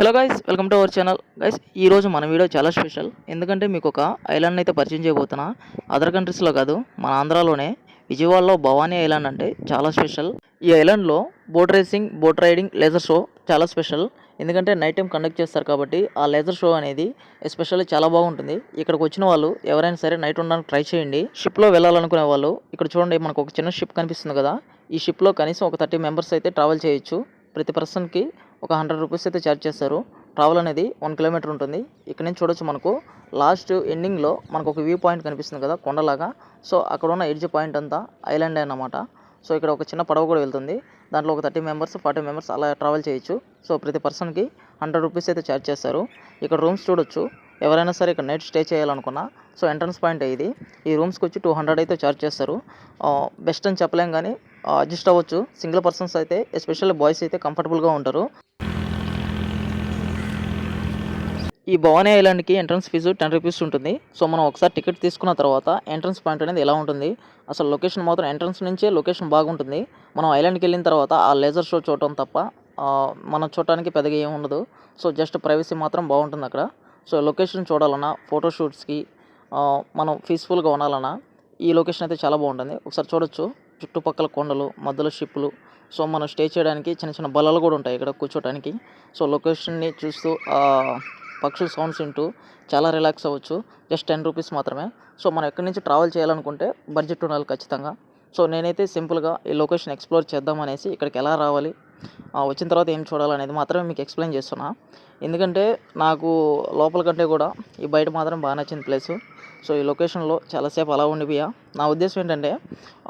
Hello guys welcome to our channel guys ఈరోజు మన video చాలా స్పెషల్ ఎందుకంటే మీకు ఒక ఐలాండ్ అయితే పరిచయం చేయబోతున్నా. అదర్ కంట్రీస్లో కాదు మన ఆంధ్రాలోనే విజయవాడలో భవానీ ఐలాండ్ అంటే చాలా స్పెషల్ ఈ ఐలాండ్లో boat racing boat riding laser show చాలా స్పెషల్ ఎందుకంటే నైట్ టైం కండక్ట్ చేస్తారు కాబట్టి ఆ లేజర్ షో అనేది ఎస్పెషల్లీ చాలా బాగుంటుంది. ఇక్కడికి వచ్చిన వాళ్ళు ఎవరైనా సరే నైట్ ఉండడానికి ట్రై చేయండి. షిప్లో వెళ్ళాలనుకునే వాళ్ళు ఇక్కడ చూడండి మనకు ఒక చిన్న షిప్ కనిపిస్తుంది కదా. ఈ షిప్లో కనీసం ఒక థర్టీ మెంబర్స్ అయితే ట్రావెల్ చేయొచ్చు. ప్రతి పర్సన్కి ఒక హండ్రెడ్ రూపీస్ అయితే ఛార్జ్ చేస్తారు. ట్రావెల్ అనేది వన్ కిలోమీటర్ ఉంటుంది. ఇక్కడ నుంచి చూడొచ్చు మనకు. లాస్ట్ ఎండింగ్లో మనకు ఒక వ్యూ పాయింట్ కనిపిస్తుంది కదా కొండలాగా. సో అక్కడ ఉన్న ఎడ్జ్ పాయింట్ అంతా ఐలాండ్ అన్నమాట. సో ఇక్కడ ఒక చిన్న పడవ కూడా వెళ్తుంది. దాంట్లో ఒక థర్టీ మెంబర్స్ ఫార్టీ మెంబర్స్ అలా ట్రావెల్ చేయొచ్చు. సో ప్రతి పర్సన్కి హండ్రెడ్ రూపీస్ అయితే ఛార్జ్ చేస్తారు. ఇక్కడ రూమ్స్ చూడొచ్చు. ఎవరైనా సరే ఇక్కడ నైట్ స్టే చేయాలనుకున్నా సో ఎంట్రన్స్ పాయింట్ ఇది. ఈ రూమ్స్కి వచ్చి టూ హండ్రెడ్ అయితే ఛార్జ్ చేస్తారు. బెస్ట్ అని చెప్పలేం కానీ అడ్జస్ట్ అవ్వచ్చు. సింగిల్ పర్సన్స్ అయితే ఎస్పెషల్లీ బాయ్స్ అయితే కంఫర్టబుల్గా ఉంటారు. ఈ భవానీ ఐలాండ్కి ఎంట్రన్స్ ఫీజు టెన్ రూపీస్ ఉంటుంది. సో మనం ఒకసారి టికెట్ తీసుకున్న తర్వాత ఎంట్రన్స్ పాయింట్ అనేది ఎలా ఉంటుంది? అసలు లొకేషన్ మాత్రం ఎంట్రన్స్ నుంచే లొకేషన్ బాగుంటుంది. మనం ఐలాండ్కి వెళ్ళిన తర్వాత ఆ లేజర్ షో చూడటం తప్ప మనం చూడటానికి పెద్దగా ఏమి ఉండదు. సో జస్ట్ ప్రైవసీ మాత్రం బాగుంటుంది అక్కడ. సో లొకేషన్ చూడాలన్నా ఫోటోషూట్స్కి మనం పీస్ఫుల్గా ఉండాలన్నా ఈ లొకేషన్ అయితే చాలా బాగుంటుంది. ఒకసారి చూడొచ్చు. చుట్టుపక్కల కొండలు మధ్యలో షిప్పులు. సో మనం స్టే చేయడానికి చిన్న చిన్న బల్లలు కూడా ఉంటాయి ఇక్కడ కూర్చోడానికి సో లొకేషన్ని చూస్తూ పక్షుల సౌండ్స్ వింటూ చాలా రిలాక్స్ అవ్వచ్చు. జస్ట్ టెన్ రూపీస్ మాత్రమే. సో మనం ఎక్కడి నుంచి ట్రావెల్ చేయాలనుకుంటే బడ్జెట్ ఉండాలి ఖచ్చితంగా. సో నేనైతే సింపుల్గా ఈ లొకేషన్ ఎక్స్ప్లోర్ చేద్దామనేసి ఇక్కడికి ఎలా రావాలి వచ్చిన తర్వాత ఏం చూడాలనేది మాత్రమే మీకు ఎక్స్ప్లెయిన్ చేస్తున్నా. ఎందుకంటే నాకు లోపల కంటే కూడా ఈ బయట మాత్రం బాగా నచ్చింది ప్లేస్. సో ఈ లొకేషన్లో చాలాసేపు అలా ఉండిపోయా. నా ఉద్దేశం ఏంటంటే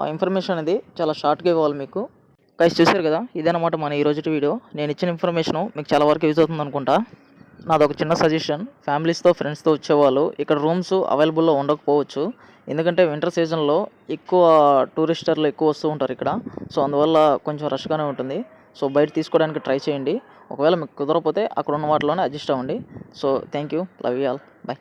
ఆ ఇన్ఫర్మేషన్ అనేది చాలా షార్ట్గా ఇవ్వాలి మీకు. గైస్ చూశారు కదా? ఇదన్నమాట మన ఈ రోజు వీడియో. నేను ఇచ్చిన ఇన్ఫర్మేషన్ మీకు చాలా వరకు యూజ్ అవుతుంది అనుకుంటా. నాది ఒక చిన్న సజెషన్. ఫ్యామిలీస్తో ఫ్రెండ్స్తో వచ్చేవాళ్ళు ఇక్కడ రూమ్స్ అవైలబుల్లో ఉండకపోవచ్చు. ఎందుకంటే వింటర్ సీజన్లో ఎక్కువ టూరిస్టర్లు ఎక్కువ వస్తూ ఉంటారు ఇక్కడ. సో అందువల్ల కొంచెం రష్గానే ఉంటుంది. సో బయట తీసుకోవడానికి ట్రై చేయండి. ఒకవేళ మీకు కుదరకపోతే అక్కడ ఉన్న వాటిలోనే అడ్జస్ట్ అవ్వండి. So thank you. Love you all. Bye